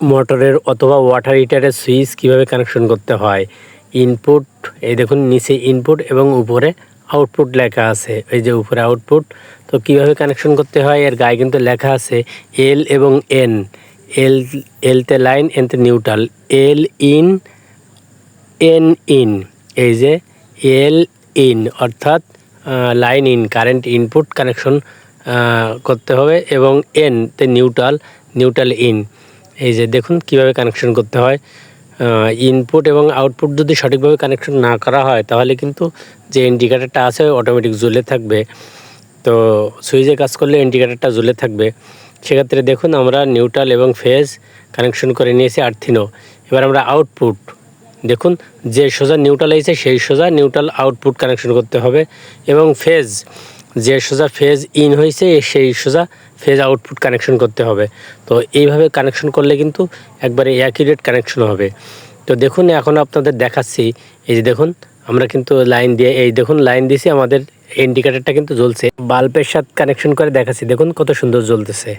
মোটরের অথবা ওয়াটার হিটারের সুইচ কীভাবে কানেকশন করতে হয় ইনপুট এই দেখুন নিচে ইনপুট এবং উপরে আউটপুট লেখা আছে, এই যে উপরে আউটপুট তো কীভাবে কানেকশন করতে হয়, এর গায়ে কিন্তু লেখা আছে এল এবং এন এল এলতে লাইন এনতে neutral L in N in এই যে এল ইন অর্থাৎ line in current input connection করতে হবে এবং এন তে নিউট্রাল নিউট্রাল ইন এই যে দেখুন কীভাবে কানেকশন করতে হয়। ইনপুট এবং আউটপুট যদি সঠিকভাবে কানেকশন না করা হয়, তাহলে কিন্তু যে ইন্ডিকেটারটা আছে অটোমেটিক জ্বলে থাকবে। তো সুইচে কাজ করলে ইন্ডিকেটারটা জ্বলে থাকবে। সেক্ষেত্রে দেখুন আমরা নিউট্রাল এবং ফেজ কানেকশন করে নিয়েছি আর্থিনো। এবার আমরা আউটপুট দেখুন যে সোজা নিউট্রাল আছে সেই সোজা নিউট্রাল আউটপুট কানেকশন করতে হবে এবং ফেজ যে সোজা ফেজ ইন হয়েছে, সেই সোজা ফেজ আউটপুট কানেকশন করতে হবে। তো এইভাবে কানেকশন করলে কিন্তু একবারে অ্যাকিউরেট কানেকশন হবে। তো দেখুন, এখন আপনাদের দেখাচ্ছি। এই যে দেখুন, আমরা কিন্তু লাইন দিয়ে, এই দেখুন লাইন দিয়েছি আমাদের ইন্ডিকেটারটা কিন্তু জ্বলছে। বাল্বের সাথে কানেকশন করে দেখাচ্ছি। দেখুন কত সুন্দর জ্বলতেছে।